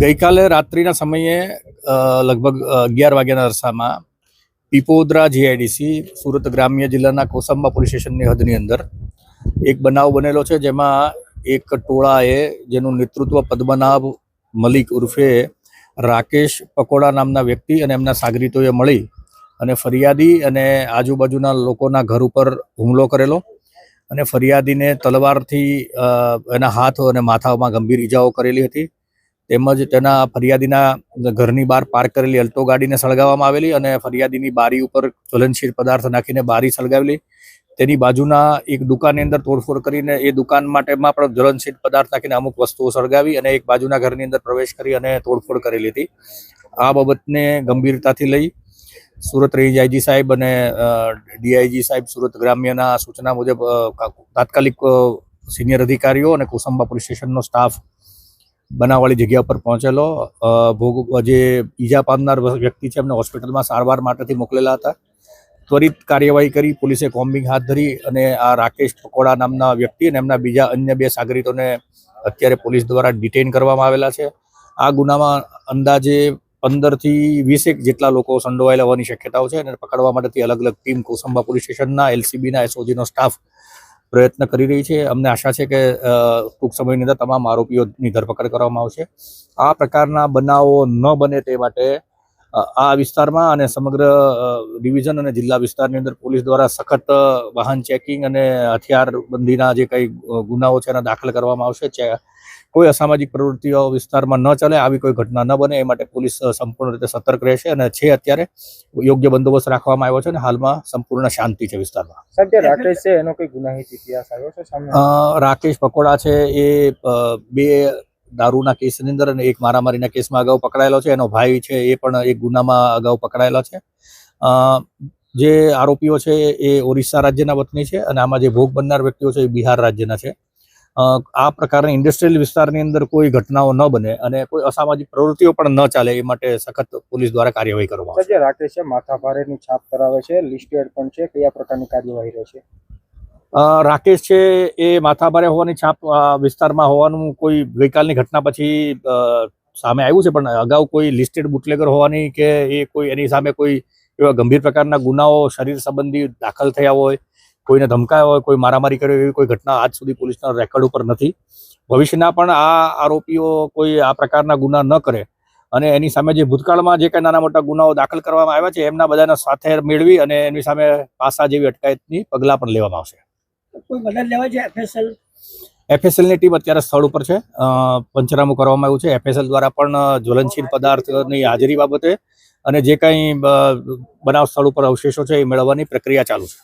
ગઈકાલે રાત્રિના સમયે લગભગ અગિયાર વાગ્યાના અરસામાં પીપોદરા જીઆઈડીસી, સુરત ગ્રામ્ય જિલ્લાના કોસંબા પોલીસ સ્ટેશનની હદની અંદર એક બનાવ બનેલો છે જેમાં એક ટોળાએ જેનું નેતૃત્વ પદ્મનાભ મલિક ઉર્ફે રાકેશ પકોડા નામના વ્યક્તિ અને એમના સાગરીતોએ મળી અને ફરિયાદી અને આજુબાજુના લોકોના ઘર ઉપર હુમલો કરેલો અને ફરિયાદીને તલવારથી એના હાથ અને માથામાં ગંભીર ઈજાઓ કરેલી હતી. તેમજ તેના ફરિયાદીના ઘરની બહાર પાર્ક કરેલી અલ્ટો ગાડીને સળગાવવામાં આવેલી અને ફરિયાદીની બારી ઉપર જ્વલનશીલ પદાર્થ નાખીને બારી સળગાવેલી. તેની બાજુના એક દુકાનની અંદર તોડફોડ કરીને એ દુકાન માટેમાં પણ જ્વલનશીલ પદાર્થ નાખીને અમુક વસ્તુઓ સળગાવી અને એક બાજુના ઘરની અંદર પ્રવેશ કરી અને તોડફોડ કરેલી હતી. આ બાબતને ગંભીરતાથી લઈ સુરત રેન્જ આઈજી સાહેબ અને ડીઆઈજી સાહેબ, સુરત ગ્રામ્યના સૂચના મુજબ તાત્કાલિક સિનિયર અધિકારીઓ અને કુસંબા પોલીસ સ્ટેશનનો સ્ટાફ બનાવવાળી જગ્યા પર પહોંચેલો. ભોગ, જે ઈજા પામનાર વ્યક્તિ છે, એમને હોસ્પિટલમાં સારવાર માટેથી મોકલેલા હતા. ત્વરિત કાર્યવાહી કરી, પોલીસે કોમ્બિંગ હાથ ધરી અને આ રાકેશ પકોડા નામના વ્યક્તિ અને એમના બીજા અન્ય બે સાગરીતોને અત્યારે પોલીસ દ્વારા ડિટેઇન કરવામાં આવેલા છે. આ ગુનામાં અંદાજે પંદરથી વીસેક જેટલા લોકો સંડોવાયેલા હોવાની શક્યતાઓ છે અને પકડવા માટેથી અલગ અલગ ટીમ કોસંબા પોલીસ સ્ટેશનના, એલસીબીના, એસઓજીનો સ્ટાફ પ્રયત્ન કરી રહી છે. અમને આશા છે કે ટૂંક સમયની અંદર તમામ આરોપીઓની ધરપકડ કરવામાં આવશે. આ પ્રકારના બનાવો ન બને તે માટે આ વિસ્તારમાં અને સમગ્ર ડિવિઝન અને જિલ્લા વિસ્તારની અંદર પોલીસ દ્વારા સખત વાહન ચેકિંગ અને હથિયારબંધીના જે કંઈ ગુનાઓ છે એના દાખલ કરવામાં આવશે. કોઈ અસામાજિક પ્રવૃત્તિઓ વિસ્તારમાં ન ચાલે આવી કોઈ ઘટના ન બને એ માટે પોલીસ સંપૂર્ણ રીતે સતર્ક રહેશે અને છે અત્યારે યોગ્ય બંદોબસ્ત રાખવામાં આવ્યો છે અને હાલમાં સંપૂર્ણ શાંતિ છે વિસ્તારમાં. રાકેશ છે એનો કોઈ ગુનાહિત ઇતિહાસ આવ્યો છે રાકેશ પકોડા છે એ બે દારૂના કેસની અંદર અને એક મારામારીના કેસમાં અગાઉ પકડાયેલો છે. એનો ભાઈ છે એ પણ એક ગુનામાં અગાઉ પકડાયેલો છે. જે આરોપીઓ છે એ ઓરિસ્સા રાજ્યના વતની છે અને આમાં જે ભોગ બનનાર વ્યક્તિઓ છે એ બિહાર રાજ્યના છે. આ પ્રકારની ઇન્ડસ્ટ્રીયલ વિસ્તારની અંદર કોઈ ઘટનાઓ ન બને અને કોઈ અસામાજિક પ્રવૃત્તિઓ પણ ન ચાલે એ માટે સખત પોલીસ દ્વારા કાર્યવાહી કરવામાં આવશે. રાકેશ છે, માથાભારેની છાપ કરાવે છે, લિસ્ટેડ પણ છે, કયા પ્રકારની કાર્યવાહી રહેશે? રાકેશ છે એ માથાભારે હોવાની છાપ વિસ્તારમાં હોવાનું કોઈ ગઈકાલની ઘટના પછી સામે આવ્યું છે, પણ અગાઉ કોઈ લિસ્ટેડ બુટલેગર હોવાની કે એ કોઈ, એની સામે કોઈ એવા ગંભીર પ્રકારના ગુનાઓ, શરીર સંબંધી દાખલ થયા હોય, કોઈને ધમકાયા હોય, કોઈ મારામારી કરી એવી કોઈ ઘટના આજ સુધી પોલીસના રેકોર્ડ ઉપર નથી. ભવિષ્યના પણ આ આરોપીઓ કોઈ આ પ્રકારના ગુના ન કરે. અને એની સામે જે ભૂતકાળમાં જે કંઈ નાના મોટા ગુનાઓ દાખલ કરવામાં આવ્યા છે, એમના બધાના સાથે મેળવી અને એની સામે પાસા જેવી અટકાયતની પગલાં પણ લેવામાં આવશે. કોઈ મદદ લેવા છે એફએસએલ એફએસએલની ટીમ અત્યારે સ્થળ ઉપર છે. પંચનામું કરવામાં આવ્યું છે. એફએસએલ દ્વારા પણ જ્વલનશીલ પદાર્થની હાજરી બાબતે અને જે કંઈ બનાવ સ્થળ ઉપર અવશેષો છે એ મેળવવાની પ્રક્રિયા ચાલુ છે.